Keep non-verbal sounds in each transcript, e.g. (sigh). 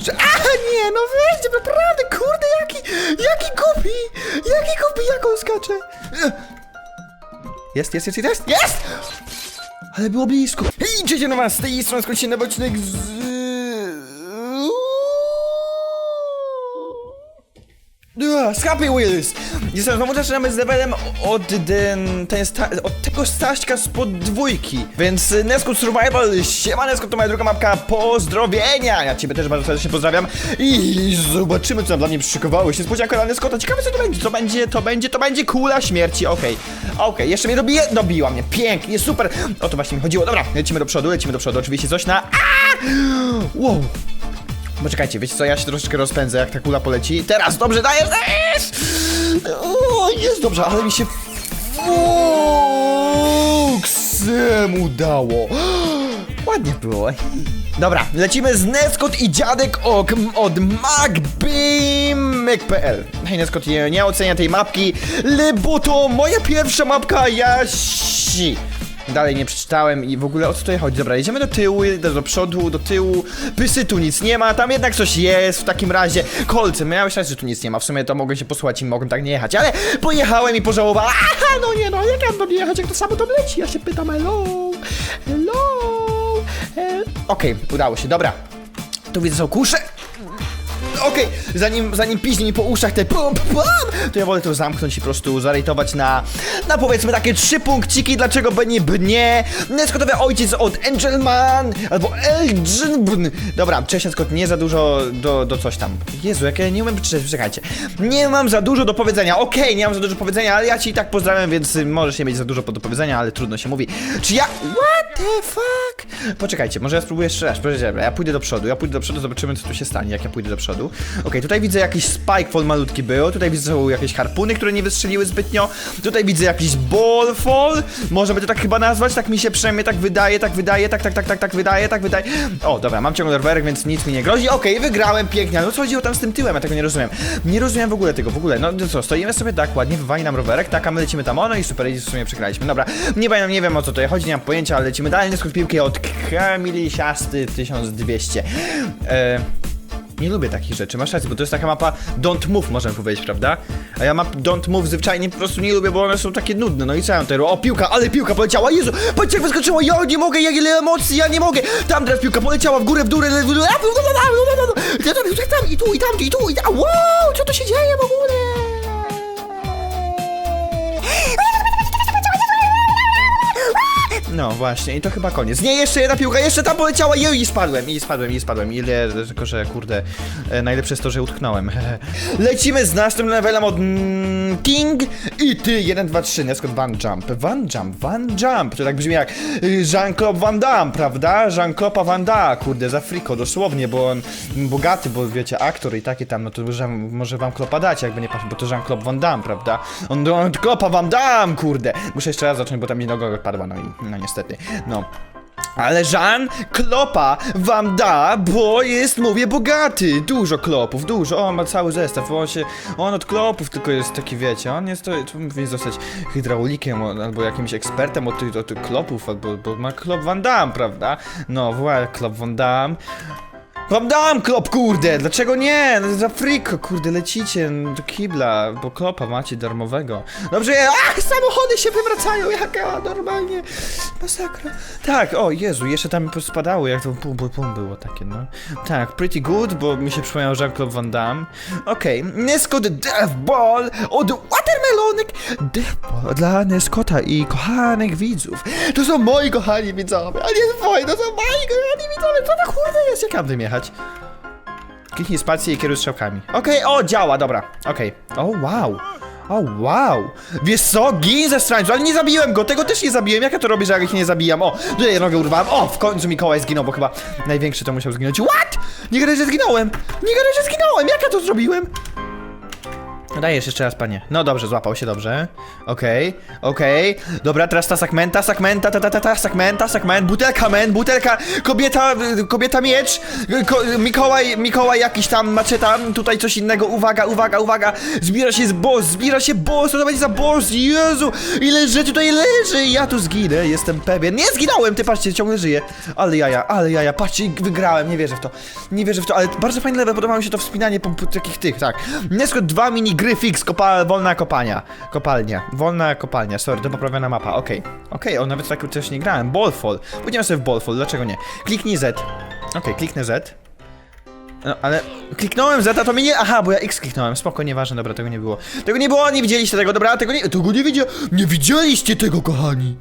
Że, a nie, no weźcie, naprawdę, kurde, jaki, jaki głupi, jaki głupi, jak on skacze. Jest, jest, jest, jest, jest! Ale było blisko. Cześć, no was, z tej strony się nowy odcinek z... Ua, Z Happy Wheels! Jestem znowu zaczynamy z levelem od, ten, ten sta, od tego staśka spod dwójki. Więc y, Neskut Survival, siema Neskut, to moja druga mapka, pozdrowienia! Ja ciebie też bardzo serdecznie pozdrawiam i zobaczymy co nam dla mnie przyszykowało się. Spodzianka dla Neskota, ciekawe co to będzie, to będzie, to będzie, to będzie kula śmierci, okej. Okej, jeszcze mnie dobije, dobiła mnie, pięknie, super! O to właśnie mi chodziło, dobra, lecimy do przodu, lecimy do przodu, oczywiście coś na... Aaaa! Wow! Poczekajcie, wiecie co, ja się troszeczkę rozpędzę, jak ta kula poleci. Teraz, dobrze, dajesz, dajesz! O, jest dobrze, ale mi się fuksem udało. Ładnie było. Dobra, lecimy z Neskot i dziadek ok od macbeam.pl Hej Neskot, nie, nie ocenia tej mapki, bo to moja pierwsza mapka, ja. Dalej nie przeczytałem i w ogóle o co tutaj chodzi? Dobra, jedziemy do tyłu, do, do przodu, do tyłu. Pysy tu nic nie ma, tam jednak coś jest w takim razie. Kolce, miałeś rację, że tu nic nie ma. W sumie to mogłem się posłuchać i mogłem tak nie jechać, ale pojechałem i pożałowałem. Aha, no nie no, jak ja mam jechać, jak to samo to leci? Ja się pytam, hello, hello. E... Okej, udało się, dobra. Tu widzę są kusze. Okej, zanim, zanim piźni mi po uszach te pum, pum, to ja wolę to zamknąć i po prostu zarejtować na, na powiedzmy takie trzy punkciki, dlaczego by nie bnie. Neskotowy ojciec od Angelman, albo Elgin. Dobra, cześć Neskot, nie za dużo do, do coś tam. Jezu, jak ja nie umiem przeczytać, czekajcie. Nie mam za dużo do powiedzenia, okej, nie mam za dużo do powiedzenia, ale ja ci i tak pozdrawiam, więc możesz nie mieć za dużo do powiedzenia, ale trudno się mówi. Czy ja... What the fuck? Poczekajcie, może ja spróbuję jeszcze raz, Poczekajcie, ja pójdę do przodu, ja pójdę do przodu, zobaczymy co tu się stanie, jak ja pójdę do przodu. Okej, tutaj widzę jakiś spikefall malutki był, tutaj widzę jakieś harpuny, które nie wystrzeliły zbytnio, tutaj widzę jakiś ballfall, można by to tak chyba nazwać, tak mi się przynajmniej tak wydaje, tak wydaje, tak, tak, tak, tak, tak wydaje, tak wydaje. O, dobra, mam ciągle rowerek, więc nic mi nie grozi, okej, wygrałem, pięknie, ale o co chodziło tam z tym tyłem, ja tego nie rozumiem. Nie rozumiem w ogóle tego, w ogóle, no to co, stoimy sobie tak ładnie, wywali nam rowerek, tak, a my lecimy tam, o, no i super, i w sumie przegraliśmy, dobra, nie nie wiem o co tutaj chodzi, nie mam pojęcia, ale lecimy dalej, nie piłki od Kamili Siasty 1200. Eee... Nie lubię takich rzeczy, masz rację, bo to jest taka mapa don't move, możemy powiedzieć, prawda? A ja map don't move zwyczajnie po prostu nie lubię, bo one są takie nudne, no i co ja mam? O, piłka, ale piłka poleciała, Jezu, patrzcie jak wyskoczyło, ja nie mogę, ja ile emocji, ja nie mogę! Tam teraz piłka poleciała w górę, w dół, w dół, tam i tu, i tam, i tu, i tam, wow, co to się dzieje w ogóle? No właśnie, i to chyba koniec. Nie, jeszcze jedna piłka, jeszcze tam poleciała i, i spadłem, i spadłem, i spadłem. Ile, tylko że kurde, e, najlepsze jest to, że utknąłem. (laughs) Lecimy z następnym levelem od mm, King i ty, 1, 2, 3, Neskot Van Jump. Van Jump, Van Jump, to tak brzmi jak y, Jean-Claude Van Damme, prawda? Jean-Claude Van Damme, kurde, za friko, dosłownie, bo on bogaty, bo wiecie, aktor i takie tam, no to może, może wam klopa dać, jakby nie patrzeć, bo to Jean-Claude Van Damme, prawda? On, on klopa Van Damme, kurde. Muszę jeszcze raz zacząć, bo tam mi noga odpadła, no i no niestety, no. Ale Jean klopa wam da, bo jest, mówię, bogaty. Dużo klopów, dużo. On ma cały zestaw. On się. On od klopów tylko jest taki, wiecie. On jest to. to powinien zostać hydraulikiem albo jakimś ekspertem od tych, od tych klopów, albo bo ma klop Van Damme, prawda? No, właśnie, klop Van Damme. Wam dam klop, kurde! Dlaczego nie? No, za friko, kurde, lecicie do kibla, bo klopa macie darmowego. Dobrze, ach, samochody się wywracają, jaka normalnie masakra. Tak, o Jezu, jeszcze tam spadały, jak to pum, pum, pum było takie, no. Tak, pretty good, bo mi się przypomniał Jean-Claude Van Damme. Okej, Nescot Death Ball od Watermelonek Death Ball dla Nescota i kochanych widzów. To są moi kochani widzowie, a nie twoi, to są moi kochani widzowie, co to kurde jest, jak mam jechać? Kliknij spację i kieruj strzałkami. Okej, o, działa, dobra. Okej. O, wow. O, wow. Wiesz co? Gin ze strańców, ale nie zabiłem go, tego też nie zabiłem. Jak ja to robię, że jak ich nie zabijam? O, tutaj nogę urwałem. O, w końcu Mikołaj zginął, bo chyba największy to musiał zginąć. What? Nie gadaj, że zginąłem. Nie gadaj, że zginąłem. Jak ja to zrobiłem? Dajesz jeszcze raz, panie. No dobrze, złapał się dobrze. Okej, okej. Dobra, teraz ta segmenta, segmenta, ta ta ta ta segmenta, segment, butelka men, butelka, kobieta, kobieta miecz, ko, Mikołaj, Mikołaj jakiś tam maczeta, tutaj coś innego, uwaga, uwaga, uwaga. Zbiera się z boss, zbiera się boss, co to będzie za boss, Jezu, ile rzeczy tutaj leży, ja tu zginę, jestem pewien. Nie zginąłem, ty patrzcie, ciągle żyję. Ale jaja, ale jaja, patrzcie, wygrałem, nie wierzę w to. Nie wierzę w to, ale bardzo fajne podobało mi się to wspinanie po, takich tych, tak. Nesko dwa mini gry fix, kopa, wolna kopania. Kopalnia, wolna kopalnia, sorry, to poprawiona mapa, okej. Okej, o, nawet tak też nie grałem. Ballfall, pójdziemy sobie w Ballfall, dlaczego nie? Kliknij Z. Okej, kliknę Z. No, ale kliknąłem Z, a to mi nie... Aha, bo ja X kliknąłem, spoko, nieważne, dobra, tego nie było. Tego nie było, nie widzieliście tego, dobra, tego nie... Tego nie widzia... Nie widzieliście tego, kochani!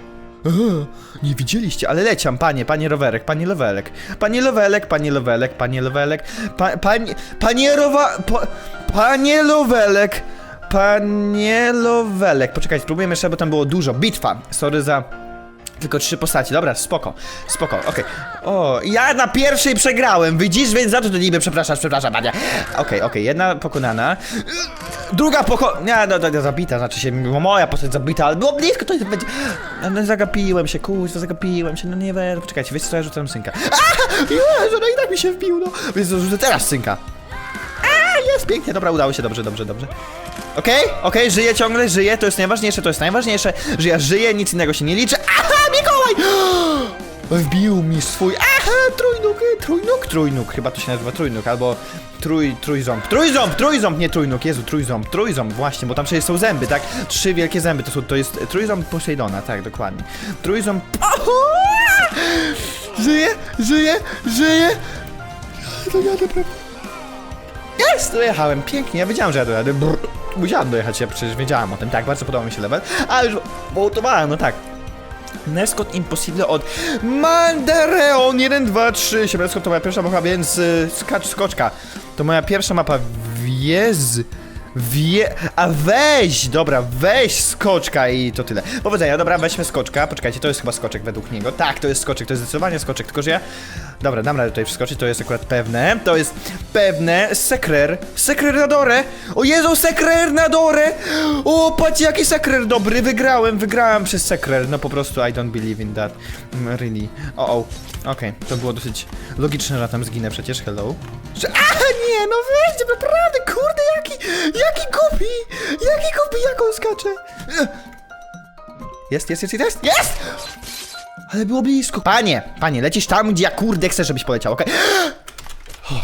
Aha, nie widzieliście, ale leciam, panie, panie rowerek, panie lowelek, panie lowelek, panie lowelek, panie lowelek, pa, panie, panie rowa, pa, panie lowelek, panie lowelek, poczekaj, spróbujemy jeszcze, bo tam było dużo, bitwa, sorry za... Tylko trzy postaci, dobra, spoko, spoko, okej. O, ja na pierwszej przegrałem, widzisz, więc za to to niby przepraszasz, przepraszam, panie. Okej, okej, jedna pokonana. Druga poko... Nie, no, no, no zabita, znaczy się, moja postać zabita, ale było blisko, to będzie... No, no zagapiłem się, kurwa, zagapiłem się, no nie wiem, poczekajcie, wiecie co, ja rzucam synka. A, Jezu, no i tak mi się wbił, no. Więc rzucę teraz synka. Jest pięknie, dobra, udało się, dobrze, dobrze, dobrze. Okej, okej, żyję ciągle, żyję, to jest najważniejsze, to jest najważniejsze, że ja żyję, nic innego się nie liczy. Aha, Mikołaj! (gasps) Wbił mi swój, aha, trójnóg, e, trójnóg, trójnóg, chyba to się nazywa trójnóg, albo trój, trójząb, trójząb, trójząb, nie trójnóg, Jezu, trójząb, trójząb, właśnie, bo tam przecież są zęby, tak? Trzy wielkie zęby, to są, to jest trójząb Poseidona, tak, dokładnie. Trójząb, żyję, żyję, żyję, to? Jest! Dojechałem, pięknie, ja wiedziałem, że ja dojadę. Brr. Musiałem dojechać, ja przecież wiedziałem o tym. Tak, bardzo podobał mi się level. A już wołtowałem, no tak. Nescot Impossible od Mandareon 1, 2, 3. Siebie to moja pierwsza mapa, więc y, skacz skoczka. To moja pierwsza mapa. Wiez. Wie... A weź! Dobra, weź skoczka i to tyle. Powodzenia, dobra, weźmy skoczka. Poczekajcie, to jest chyba skoczek według niego. Tak, to jest skoczek, to jest zdecydowanie skoczek, tylko że ja... Dobra, dam radę tutaj wskoczyć, to jest akurat pewne. To jest pewne. Sekrer. Sekrer na dorę! O Jezu, sekrer na dorę! O, patrz jaki sekrer dobry, wygrałem, wygrałem przez sekrer. No po prostu I don't believe in that. Mm, Really. O, o. Okej, to było dosyć logiczne, że tam zginę przecież, hello. Że... (laughs) No weź, naprawdę, kurde, jaki, jaki głupi, jaki głupi, jak on skacze. Jest, jest, jest, jest, jest! Ale było blisko. Panie, panie, lecisz tam, gdzie ja kurde chcę, żebyś poleciał, okej? (gasps)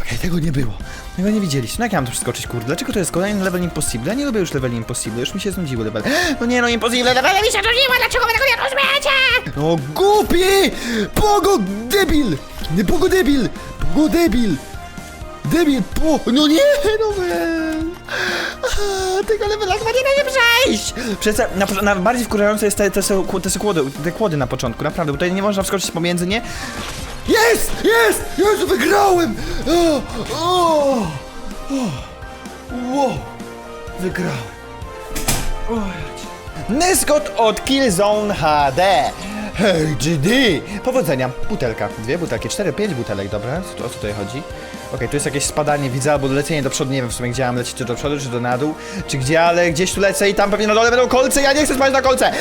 Okej, tego nie było. Tego nie widzieliście. No jak ja mam tu przeskoczyć, kurde? Dlaczego to jest kolejny level impossible? Ja nie lubię już leveli impossible, już mi się znudziły level. (gasps) No nie no, impossible, level mi się znudziły, dlaczego wy tego nie rozumiecie? No głupi! Pogo debil! Nie pogo debil! Pogo debil! Debil, po... No nie, no man! Tego levela chyba nie da nie przejść! Przez na, na, bardziej wkurzające jest te, te, te, kłody, te kłody na początku, naprawdę, tutaj nie można wskoczyć pomiędzy nie. Jest! Jest! Jezu, wygrałem! O, Wow! Wygrałem. O, od Killzone HD. Hej, GD! Powodzenia. Butelka. Dwie butelki, cztery, pięć butelek, dobra? O co tutaj chodzi? Okej, tu jest jakieś spadanie, widzę, albo lecenie do przodu, nie wiem w sumie gdzie mam lecieć, czy do przodu, czy do na dół, czy gdzie, ale gdzieś tu lecę i tam pewnie na dole będą kolce, ja nie chcę spać na kolce!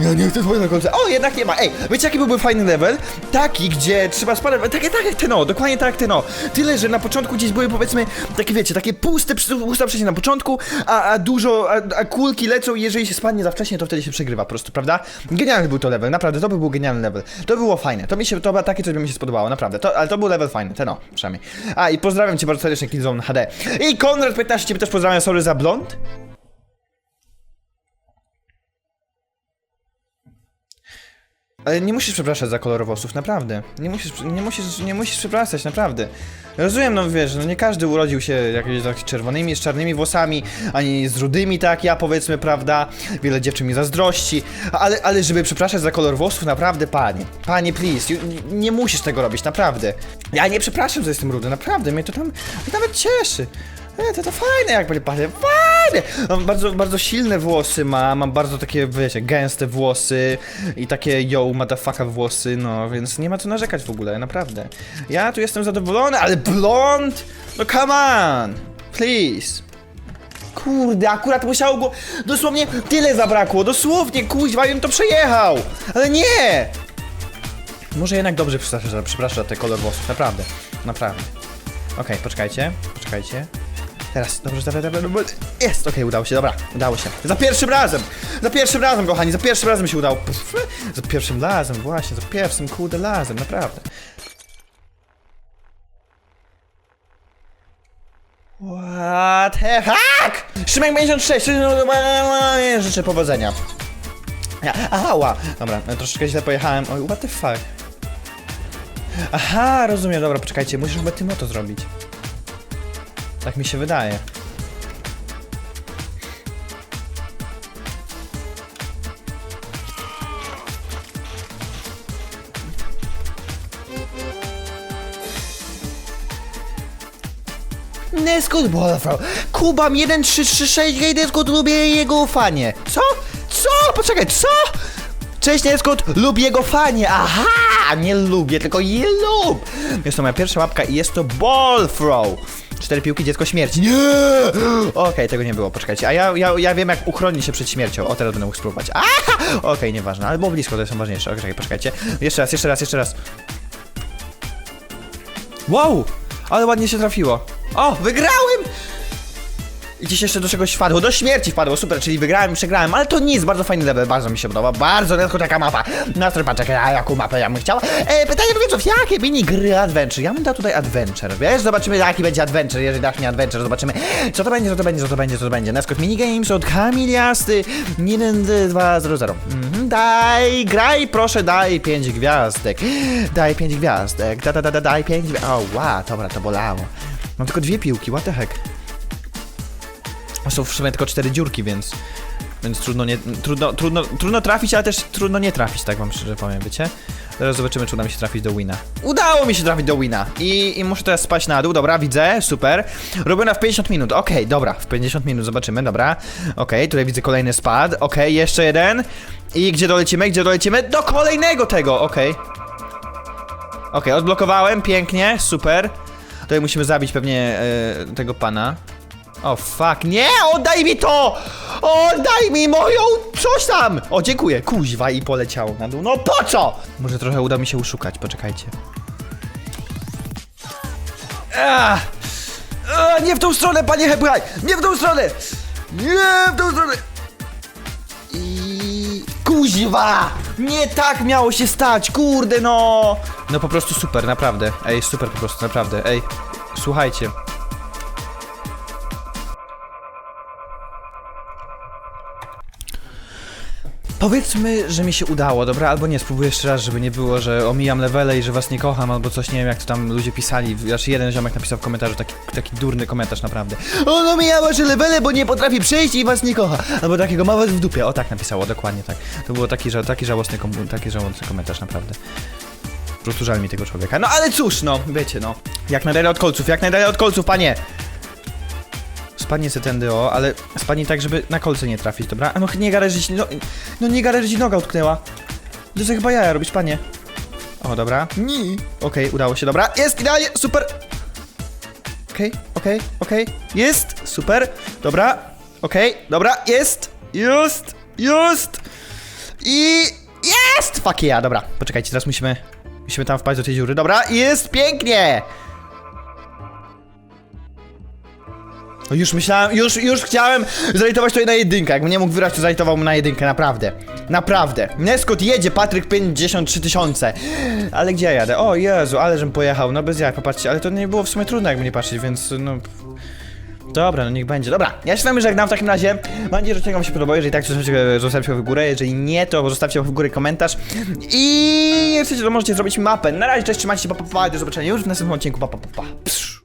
Ja nie chcę spać na kolce, o, jednak nie ma, ej, wiecie jaki byłby fajny level? Taki, gdzie trzeba spadać, takie, tak jak ten o, dokładnie tak jak ten o, tyle, że na początku gdzieś były powiedzmy, takie wiecie, takie puste, pusta przejście na początku, a, a dużo, a, a kulki lecą i jeżeli się spadnie za wcześnie, to wtedy się przegrywa po prostu, prawda? Genialny był to level, naprawdę, to by był genialny level, to było fajne, to mi się, to takie coś by mi się spodobało, naprawdę, to, ale to był level fajny, ten o, przynajmniej. A, i pozdrawiam cię bardzo serdecznie, Killzone HD. I Konrad 15 ciebie też pozdrawiam, sorry za blond. Ale nie musisz przepraszać za kolor włosów, naprawdę. Nie musisz, nie musisz, nie musisz przepraszać, naprawdę. Rozumiem, no wiesz, no nie każdy urodził się jakimiś tak czerwonymi, z czarnymi włosami, ani z rudymi, tak, ja powiedzmy, prawda. Wiele dziewczyn mi zazdrości, ale, ale żeby przepraszać za kolor włosów, naprawdę, panie. Panie, please, ju- nie musisz tego robić, naprawdę. Ja nie przepraszam, że jestem rudy, naprawdę, mnie to tam mnie nawet cieszy. E, to, to fajne, jak będzie patrzeć, fajne! Mam bardzo, bardzo silne włosy mam, mam bardzo takie, wiecie, gęste włosy i takie yo, motherfucker włosy, no, więc nie ma co narzekać w ogóle, naprawdę. Ja tu jestem zadowolony, ale blond? No come on! Please! Kurde, akurat musiało go... Dosłownie tyle zabrakło, dosłownie, kuźwa, on to przejechał! Ale nie! Może jednak dobrze przepraszam, przepraszam za ten kolor włosów, naprawdę, naprawdę. Okej, poczekajcie, poczekajcie. Teraz, dobrze, dobra, dobra, dobra. Jest, okej, udało się, dobra, udało się. Za pierwszym razem! Za pierwszym razem, kochani, za pierwszym razem się udało. Pff, Za pierwszym razem, właśnie, za pierwszym, kurde, razem, naprawdę. What the fuck? Szymek 56, życzę powodzenia. Ja, ała! Dobra, troszeczkę źle pojechałem. Oj, what the fuck? Aha, rozumiem, dobra, poczekajcie, musisz chyba tym to zrobić. Tak mi się wydaje. Neskut Wolfram. Kubam 1336 gej Neskut lubię jego fanie. Co? Co? Poczekaj, co? Cześć Neskut, lubię jego fanie. Aha, nie lubię, tylko je lub. Jest to moja pierwsza łapka i jest to throw. Cztery piłki, dziecko śmierci. Nie! Okej, tego nie było, poczekajcie. A ja, ja, ja wiem jak uchronić się przed śmiercią. O, teraz będę mógł spróbować. Aha! Okej, nieważne, ale było blisko, to jest ważniejsze. Okej, poczekajcie. Jeszcze raz, jeszcze raz, jeszcze raz. Wow! Ale ładnie się trafiło. O, wygrałem! Gdzieś jeszcze do czegoś wpadło, do śmierci wpadło, super, czyli wygrałem, przegrałem, ale to nic, bardzo fajny level, bardzo mi się podoba, bardzo tylko taka mapa. Na stronę patrzę, a jaką mapę ja bym chciał. E, pytanie do widzów, jakie mini gry adventure? Ja bym dał tutaj adventure, wiesz, zobaczymy jaki będzie adventure, jeżeli dasz mi adventure, zobaczymy, co to będzie, co to będzie, co to będzie, co to będzie. Neskot minigames od Kamiliasty, 1200. Mhm, daj, graj, proszę, daj 5 gwiazdek, daj 5 gwiazdek, da, da, da, da, daj 5 gwiazdek, o, wow, dobra, to bolało. Mam tylko dwie piłki, what the heck. Są w sumie tylko cztery dziurki, więc. Więc trudno nie. Trudno, trudno, trudno trafić, ale też trudno nie trafić, tak wam szczerze powiem, wiecie? Teraz zobaczymy, czy uda mi się trafić do wina. Udało mi się trafić do wina! I, i muszę teraz spaść na dół, dobra, widzę, super. Robiona w 50 minut, okej, dobra, w 50 minut zobaczymy, dobra. Okej, tutaj widzę kolejny spad, okej, jeszcze jeden. I gdzie dolecimy, gdzie dolecimy? Do kolejnego tego, okej. Okej, odblokowałem, pięknie, super. Tutaj musimy zabić pewnie e, tego pana. O fuck, nie! Oddaj mi to! Oddaj mi moją coś tam! O, dziękuję. Kuźwa i poleciało na dół. No po co? Może trochę uda mi się uszukać, poczekajcie. Ach! Ach, nie w tą stronę, panie Hebraj! Nie w tą stronę! Nie w tą stronę! I... Kuźwa! Nie tak miało się stać, kurde no! No po prostu super, naprawdę. Ej, super po prostu, naprawdę. Ej, słuchajcie. Powiedzmy, że mi się udało, dobra? Albo nie, spróbuję jeszcze raz, żeby nie było, że omijam levele i że was nie kocham, albo coś, nie wiem, jak to tam ludzie pisali. Aż jeden ziomek napisał w komentarzu taki, taki durny komentarz, naprawdę. On omija wasze levele, bo nie potrafi przejść i was nie kocha. Albo takiego ma was w dupie. O, tak napisało, dokładnie tak. To było taki, taki żałosny, taki żałosny komentarz, naprawdę. Po prostu żal mi tego człowieka. No ale cóż, no, wiecie, no. Jak najdalej od kolców, jak najdalej od kolców, panie! Spadnie se tędy, o, ale spadnie tak, żeby na kolce nie trafić, dobra? A no nie garę, że ci, no, no nie garę, że ci noga utknęła. To jest chyba jaja robisz, panie. O, dobra. Nie. Okej, udało się, dobra. Jest, idealnie, super. Okej, okej, okej. Jest, super. Dobra, okej, dobra, jest, jest, jest. I jest! Fuck yeah, dobra. Poczekajcie, teraz musimy, musimy tam wpaść do tej dziury. Dobra, jest, pięknie. No już myślałem, już, już chciałem zalitować to na jedynkę. Jakbym nie mógł wybrać, to zalitowałbym na jedynkę, naprawdę. Naprawdę. Neskot jedzie, Patryk 53 tysiące. Ale gdzie ja jadę? O Jezu, ale żem pojechał, no bez jak, popatrzcie, ale to nie było w sumie trudno, jakby nie patrzeć, więc no... Dobra, no niech będzie. Dobra, ja się z wami żegnam w takim razie. Mam nadzieję, że odcinek wam się podobał. Jeżeli tak, to zostawcie, zostawcie w górę. Jeżeli nie, to zostawcie w górę komentarz. I jeśli chcecie, to możecie zrobić mapę. Na razie, cześć, trzymajcie się, pa, pa, pa. Do zobaczenia już w następnym odcinku. Pa, pa, pa, pa.